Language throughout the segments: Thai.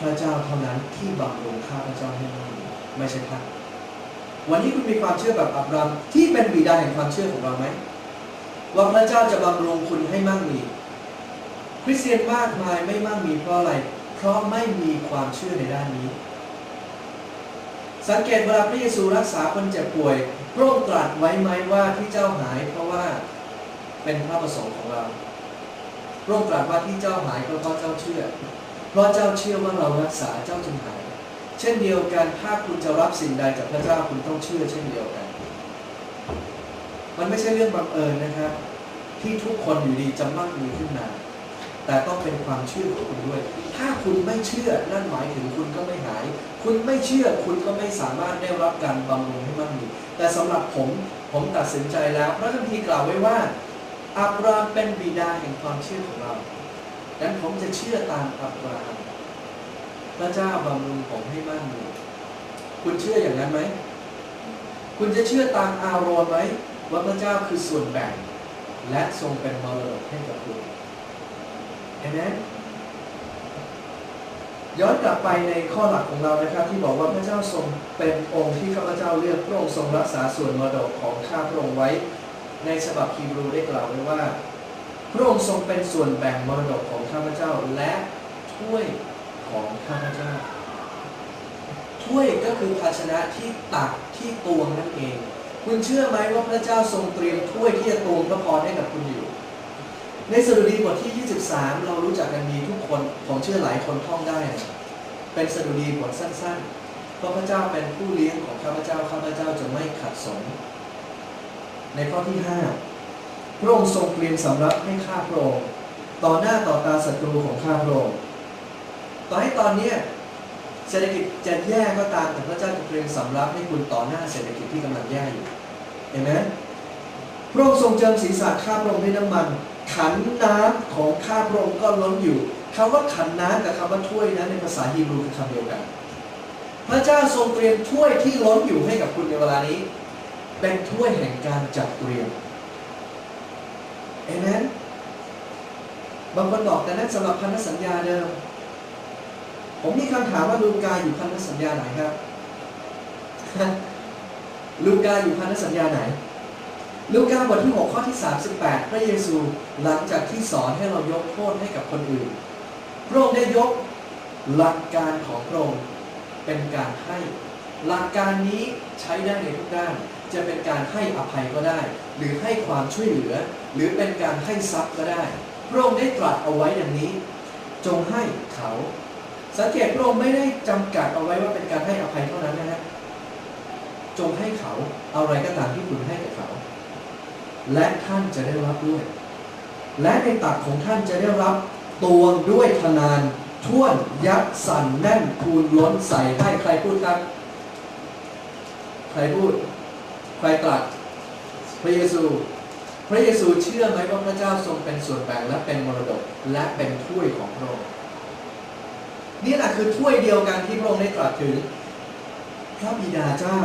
พระเจ้าเท่านั้นที่บำรุงข้าพระเจ้าให้มั่งมีไม่ใช่ท่านวันนี้คุณมีความเชื่อแบบอับรามที่เป็นบิดาแห่งความเชื่อของเราไหมว่าพระเจ้าจะบำรุงคุณให้มั่งมีคริสเตียนมากมายไม่มั่งมีเพราะอะไร เพราะไม่มีความเชื่อในด้านนี้ สังเกตเวลาพระเยซูรักษาคนเจ็บป่วยพระองค์ตรัสไว้ไหมว่าที่เจ้าหายเพราะว่าเป็นพระประสงค์ของเราพระองค์ตรัสว่าที่เจ้าหายก็เพราะเจ้าเชื่อ เพราะเจ้าเชื่อว่าเรารักษาเจ้าจึงหายเช่นเดียวกันถ้าคุณจะรับสิ่งใดจากพระเจ้าคุณต้องเชื่อเช่นเดียวกัน มันไม่ใช่เรื่องบังเอิญนะครับ ที่ทุกคนอยู่ดีจะมั่งมีขึ้นมา แต่ต้องเป็นความเชื่อของคุณด้วย ถ้าคุณไม่เชื่อนั่นหมายถึงคุณก็ไม่หาย คุณไม่เชื่อคุณก็ไม่สามารถได้รับการบำรุงให้มั่งมีแต่สำหรับผมผมตัดสินใจแล้วพระคัมภีร์กล่าวไว้ว่าอับรามเป็นบิดาแห่งความเชื่อของเรา ดังนั้นผมจะเชื่อตามอับรามพระเจ้าบำรุงผมให้มั่งมีคุณเชื่ออย่างนั้นไหม คุณจะเชื่อตามอารอนไหมว่าพระเจ้าคือส่วนแบ่ง และทรงเป็นมรดกให้กับคุณเห็นไหมย้อนกลับไปในข้อหลักของเรานะครับ ที่บอกว่าพระเจ้าทรงเป็นองค์ที่ข้าพเจ้าเลือกพระองค์ทรงรักษาส่วนมรดกของข้าพระองค์ไว้ ในฉบับฮีบรูได้กล่าวไว้ว่า พระองค์ทรงเป็นส่วนแบ่งมรดกของข้าพเจ้าและถ้วยของข้าพเจ้า ถ้วยก็คือภาชนะที่ตักที่ตวงนั่นเอง คุณเชื่อไหมว่าพระเจ้าทรงเตรียมถ้วยที่จะตวงพระพรให้กับคุณอยู่ ในสดุดีบทที่ 23 เรารู้จักกันดีทุกคนผมเชื่อหลายคนท่องได้ เป็นสดุดีบทสั้นๆเพราะพระเจ้าเป็นผู้เลี้ยงของข้าพเจ้าข้าพเจ้าจะไม่ขัดสนในข้อที่5 พระองค์ทรงเตรียมสำรับให้ข้าพระองค์ต่อหน้าต่อตาศัตรูของข้าพระองค์ต่อให้ตอนเนี้เศรษฐกิจจะแย่ก็ตามแต่พระเจ้าจะเตรียมสำรับให้คุณต่อหน้าเศรษฐกิจที่กำลังแย่อยู่เห็นไหมพระองค์ทรงเจิมศีรษะข้าพระองค์ด้วยน้ำมัน ขันน้ำของข้าพระองค์ก็ล้นอยู่คำว่าขันน้ำกับคำว่าถ้วยนั้นในภาษาฮีบรูคือคำเดียวกัน พระเจ้าทรงเตรียมถ้วยที่ล้นอยู่ให้กับคุณในเวลานี้ เป็นถ้วยแห่งการจัดเตรียม เอเมนบางคนบอกแต่นั้นสำหรับพันธสัญญาเดิม ผมมีคำถามว่าลูกาอยู่พันธสัญญาไหนครับ ลูกาอยู่พันธสัญญาไหน ลูกาบทที่ 6 ข้อที่ 38 พระเยซูหลังจากที่สอนให้เรายกโทษให้กับคนอื่น พระองค์ได้ยกหลักการของพระองค์เป็นการให้ หลักการนี้ใช้ได้ในทุกด้าน จะเป็นการให้อภัยก็ได้ หรือให้ความช่วยเหลือ หรือเป็นการให้ทรัพย์ก็ได้ พระองค์ได้ตรัสเอาไว้อย่างนี้ จงให้เขา สังเกตพระองค์ไม่ได้จำกัดเอาไว้ว่าเป็นการให้อภัยเท่านั้นนะฮะจงให้เขาเอะไรก็ตามที่คุณให้กับเขา และท่านจะได้รับด้วย และในตักของท่านจะได้รับตวงด้วยทนานท่วนยัดสั่นแน่นคูณล้นใส่ให้ใครพูดครับ ใครพูด ใครตรัสพระเยซู พระเยซูเชื่อไหมว่าพระเจ้าทรงเป็นส่วนแบ่งและเป็นมรดกและเป็นถ้วยของพระองค์นี่แหละคือถ้วยเดียวกันที่พระองค์ได้ตรัสถึงพระบิดาเจ้า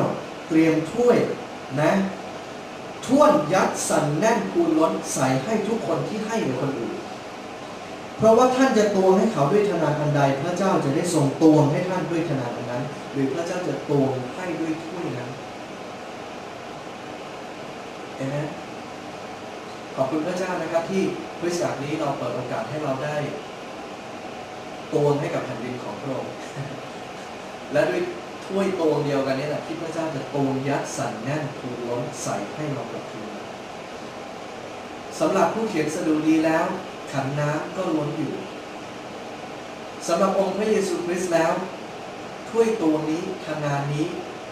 เตรียมถ้วยนะท่วนยัดสั่นแน่นคูณล้นใส่ให้ทุกคนที่ให้กับคนอื่น เพราะว่าท่านจะตวงให้เขาด้วยธนาอันใด พระเจ้าจะได้ทรงตวงให้ท่านด้วยธนาอันนั้น หรือพระเจ้าจะตวงให้ด้วยถ้วยนั้น เห็นไหมขอบคุณพระเจ้านะครับที่บริษัทนี้เราเปิดโอกาสให้เราได้ตวงให้กับแผ่นดินของพระองค์ และด้วยถ้วยตวงเดียวกันนี่แหละที่พระเจ้าจะตวงยัดสั่นแน่นทูลล้นใส่ให้เรากลับคืนสำหรับผู้เขียนสดุดีแล้ว ขันน้ำก็ล้นอยู่สำหรับองค์พระเยซูคริสต์แล้ว ถ้วยตวงนี้ขนาดนี้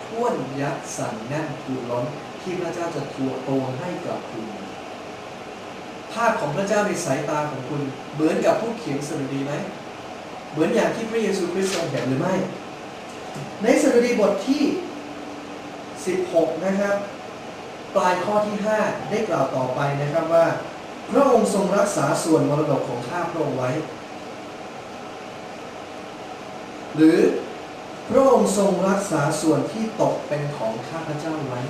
ท่วนยัดสั่นแน่นทูล้น ที่พระเจ้าจะทัวตวให้กับคืนมาภาพของพระเจ้าในสายตาของคุณ เหมือนกับผู้เขียนสดุดีไหม เหมือนอย่างที่พระเยซูคริสต์ทรงเห็นหรือไม่ ในสดุดีบทที่ 16 นะครับ ปลายข้อที่ 5 ได้กล่าวต่อไปนะครับว่า พระองค์ทรงรักษาส่วนมรดกของข้าพระองค์ไว้ หรือพระองค์ทรงรักษาส่วนที่ตกเป็นของข้าพเจ้าไว้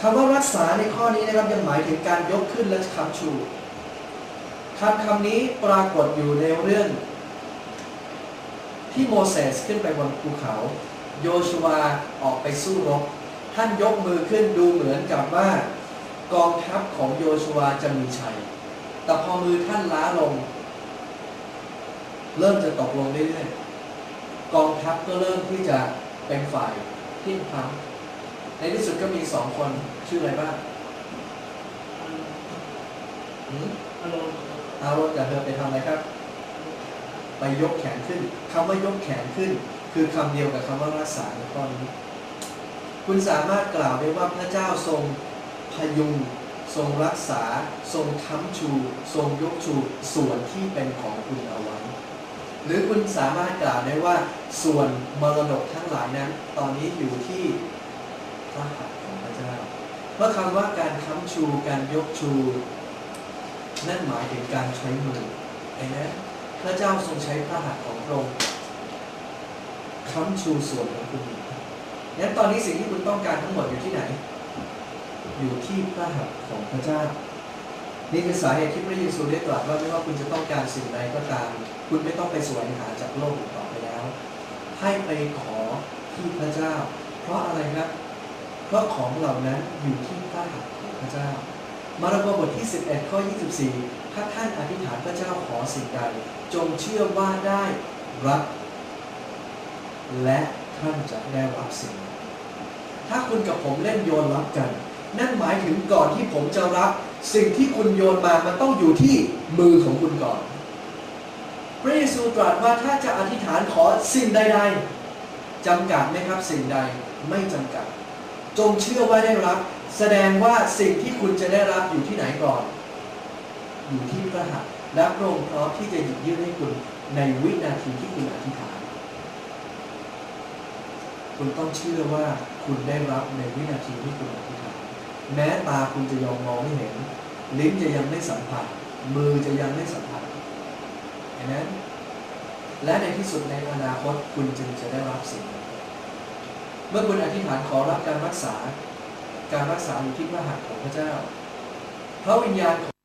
คำว่ารักษาในข้อนี้นะครับยังหมายถึงการยกขึ้นและคำชูคำคำนี้ปรากฏอยู่ในเรื่อง ที่โมเสสขึ้นไปบนภูเขา โยชูวาออกไปสู้รบท่านยกมือขึ้นดูเหมือนกับว่ากองทัพของโยชูวาจะมีชัย แต่พอมือท่านล้าลง เริ่มจะตกลงเรื่อยๆกองทัพก็เริ่มที่จะเป็นฝ่ายพลิกพลัง ในที่สุดก็มีสองคนชื่ออะไรบ้างหืมอารมณ์อารอนกับเธอไปทำอะไรครับ ไปยกแขนขึ้นคำว่ายกแขนขึ้น คือคำเดียวกับคำว่ารักษาในข้อนี้คุณสามารถกล่าวได้ว่าพระเจ้าทรงพยุงทรงรักษา ทรงค้ำชู ทรงยกชูส่วนที่เป็นของคุณเอาไว้หรือคุณสามารถกล่าวได้ว่าส่วนมรดกทั้งหลายนั้น ตอนนี้อยู่ที่ พระหัตถ์ของพระเจ้า เมื่อคำว่าการค้ำชูการยกชู นั่นหมายถึงการใช้มือเห็นไหมพระเจ้าทรงใช้พระหัตถ์ของพระองค์ค้ำชูส่วนของคุณงั้นตอนนี้สิ่งที่คุณต้องการทั้งหมดอยู่ที่ไหน อยู่ที่พระหัตถ์ของพระเจ้า นี่คือสาเหตุที่พระเยซูได้ตรัสว่าไม่ว่าคุณจะต้องการสิ่งใดก็ตาม คุณไม่ต้องไปสวงหาจากโลกต่อไปแล้ว ให้ไปขอที่พระเจ้า เพราะอะไรครับ เพราะของเหล่านั้นอยู่ที่พระหัตถ์ของพระเจ้า มาระโกบทที่ 11 ข้อ 24 ถ้าท่านอธิษฐานพระเจ้าขอสิ่งใด จงเชื่อว่าได้รับ และท่านจะได้รับสิ่งนั้นถ้าคุณกับผมเล่นโยนรับกัน นั่นหมายถึงก่อนที่ผมจะรับ สิ่งที่คุณโยนมามันต้องอยู่ที่มือของคุณก่อน พระเยซูตรัสว่าถ้าจะอธิษฐานขอสิ่งใด ๆจำกัดไหมครับสิ่งใดไม่จำกัด จงเชื่อว่าได้รับ แสดงว่าสิ่งที่คุณจะได้รับอยู่ที่ไหนก่อน อยู่ที่พระหัตถ์และพระองค์พร้อมที่จะหยิบยื่นให้คุณในวินาทีที่คุณอธิษฐาน คุณต้องเชื่อว่าคุณได้รับในวินาทีที่คุณอธิษฐาน แม้ตาคุณจะยังมองไม่เห็น ลิ้นจะยังไม่สัมผัส มือจะยังไม่สัมผัสเห็นไหมและในที่สุดในอนาคตคุณจึงจะได้รับสิ่งนั้น เมื่อคุณอธิษฐานขอรับการรักษา การรักษาอยู่ที่พระหัตถ์ของพระเจ้าพระวิญญาณ